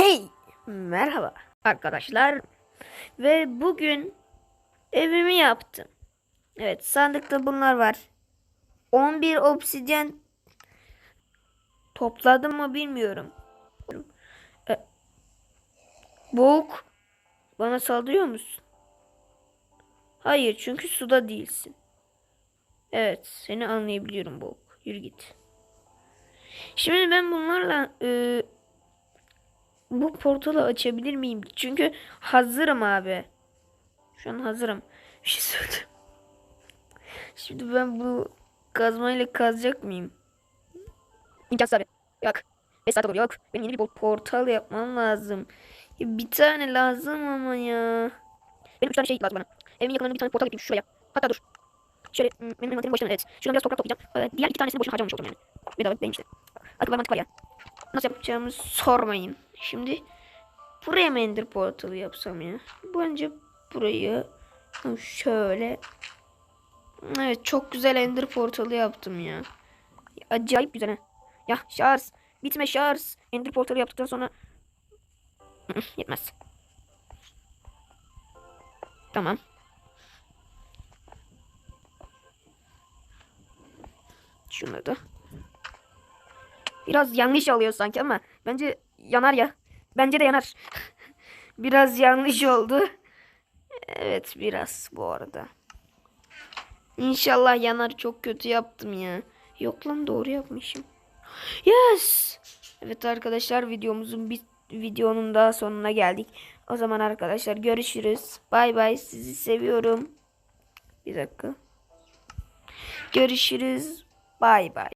Hey! Merhaba arkadaşlar. Ve bugün evimi yaptım. Evet sandıkta bunlar var. 11 obsidyen topladım mı bilmiyorum. E, Boğuk bana saldırıyor musun? Hayır çünkü suda değilsin. Evet seni anlayabiliyorum Boğuk. Yürü git. Şimdi ben bunlarla e, bu portalı açabilir miyim? Çünkü hazırım abi. Şu an hazırım. Bir şey söyleyeyim. Şimdi ben bu kazmayla kazacak mıyım? İmkansız abi. Yok. 5 saat olur yok. Benim yeni bir portal yapmam lazım. Ya bir tane lazım ama ya. Benim 3 tane şey lazım bana. Evimin yakınlarında bir tane portal yapayım şuraya. Hatta dur. Şöyle benim envanterimin başına evet. Şuradan biraz toprak toplayacağım. Ee, diğer iki tanesini boşuna harcamamış olacağım yani. Bedava benim işte. Akıl var mantık var ya. Nasıl yapacağımızı sormayın. Şimdi buraya ender portalı yapsam ya? Bence burayı şöyle Evet çok güzel ender portalı yaptım ya. Acayip güzel. Ya şarj. Bitme şarj. Ender portalı yaptıktan sonra yetmez. Tamam. Şunları da. Biraz yanlış alıyor sanki ama bence yanar ya. Bence de yanar. biraz yanlış oldu. Evet biraz bu arada. İnşallah yanar çok kötü yaptım ya. Yok lan doğru yapmışım. Yes. Evet arkadaşlar videomuzun bir videonun daha sonuna geldik. O zaman arkadaşlar görüşürüz. Bay bay sizi seviyorum. Bir dakika. Görüşürüz. Bay bay.